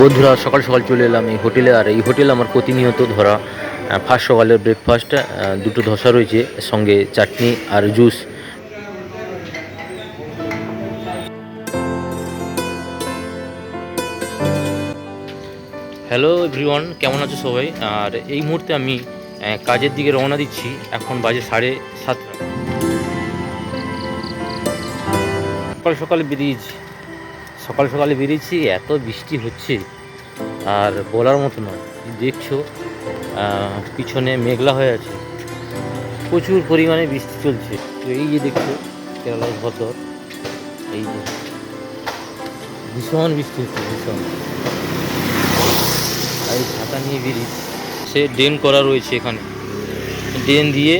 বন্ধুরা, সকাল সকাল চলে এলাম এই হোটেলে। আর এই হোটেলে আমার প্রতিনিয়ত ধরা। ফার্স্ট সকালের ব্রেকফাস্ট দুটো ধসা রয়েছে, সঙ্গে চাটনি আর জুস হ্যালো এভরিওয়ান কেমন আছো সবাই? আর এই মুহূর্তে আমি কাজের দিকে রওনা দিচ্ছি। এখন বাজে সাড়ে সাতটা। সকাল সকালে বেরিয়েছি সকাল সকালে বেরিয়েছি, এত বৃষ্টি হচ্ছে, আর বলার মতো নয়। দেখছ পিছনে মেঘলা হয়ে আছে। প্রচুর পরিমাণে বৃষ্টি চলছে। তো এই যে দেখছ, কেরালার ভদ্র এই যে ভীষণ বৃষ্টি হচ্ছে, ভীষণ। আর এই ছাতা নিয়ে বেরিয়েছি সে ড্রেন করা রয়েছে এখানে। ড্রেন দিয়ে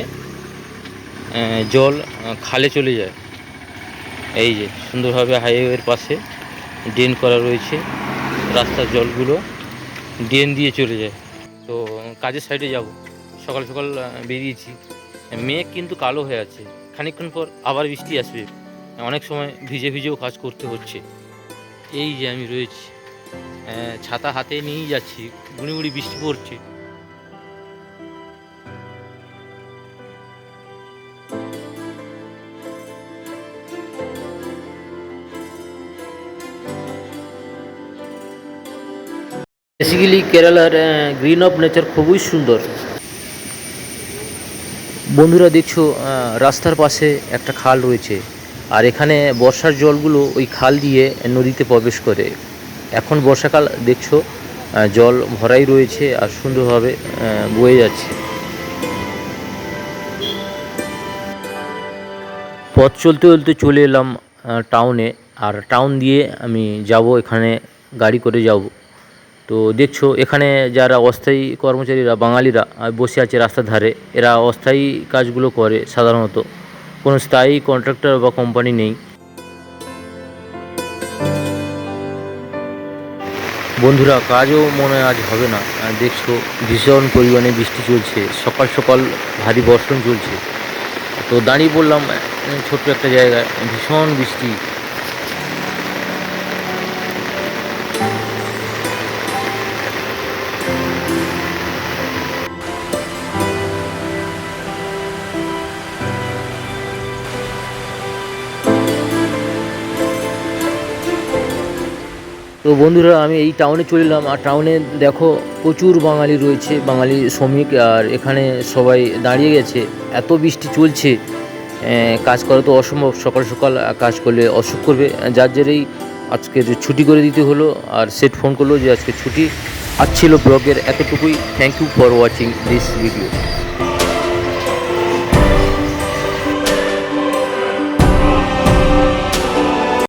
জল খালে চলে যায়। এই যে, সুন্দরভাবে হাইওয়ের পাশে ড্রেন করা রয়েছে, রাস্তার জলগুলো ড্রেন দিয়ে চলে যায়। তো কাজের সাইডে যাব। সকাল সকাল বেরিয়েছি। মেঘ কিন্তু কালো হয়ে আছে। খানিকক্ষণ পর আবার বৃষ্টি আসবে। অনেক সময় ভিজে ভিজেও কাজ করতে হচ্ছে। এই যে আমি রয়েছি ছাতা হাতে নিয়েই যাচ্ছি। গুঁড়ি গুঁড়ি বৃষ্টি পড়ছে। বেসিক্যালি কেরালার গ্রিন অফ নেচার খুবই সুন্দর। বন্ধুরা দেখছ রাস্তার পাশে একটা খাল রয়েছে। আর এখানে বর্ষার জলগুলো ওই খাল দিয়ে নদীতে প্রবেশ করে। এখন বর্ষাকাল, দেখছ জল ভরাই রয়েছে আর সুন্দরভাবে বয়ে যাচ্ছে। পথ চলতে চলতে চলে এলাম টাউনে আর টাউন দিয়ে আমি যাব, এখানে গাড়ি করে যাব। তো দেখছ, এখানে যারা অস্থায়ী কর্মচারীরা, বাঙালিরা বসে আছে রাস্তার ধারে, এরা অস্থায়ী কাজগুলো করে সাধারণত। কোনো স্থায়ী কন্ট্রাক্টর বা কোম্পানি নেই। বন্ধুরা, কাজও মনে আজ হবে না। দেখছ, ভীষণ পরিমাণে বৃষ্টি চলছে, সকাল সকাল ভারী বর্ষণ চলছে। তো দাঁড়িয়ে পড়লাম ছোট্ট একটা জায়গায়, ভীষণ বৃষ্টি। তো বন্ধুরা, আমি এই টাউনে চলে এলাম। আর টাউনে দেখো প্রচুর বাঙালি রয়েছে, বাঙালি শ্রমিক। আর এখানে সবাই দাঁড়িয়ে গেছে। এত বৃষ্টি চলছে কাজ করা তো অসম্ভব। সকাল সকাল কাজ করলে অসুখ করবে। যার জেরেই আজকে ছুটি করে দিতে হলো, আর সেট ফোন করল যে আজকে ছুটি। আজ ছিল ব্লগের এতটুকুই। Thank you for watching this video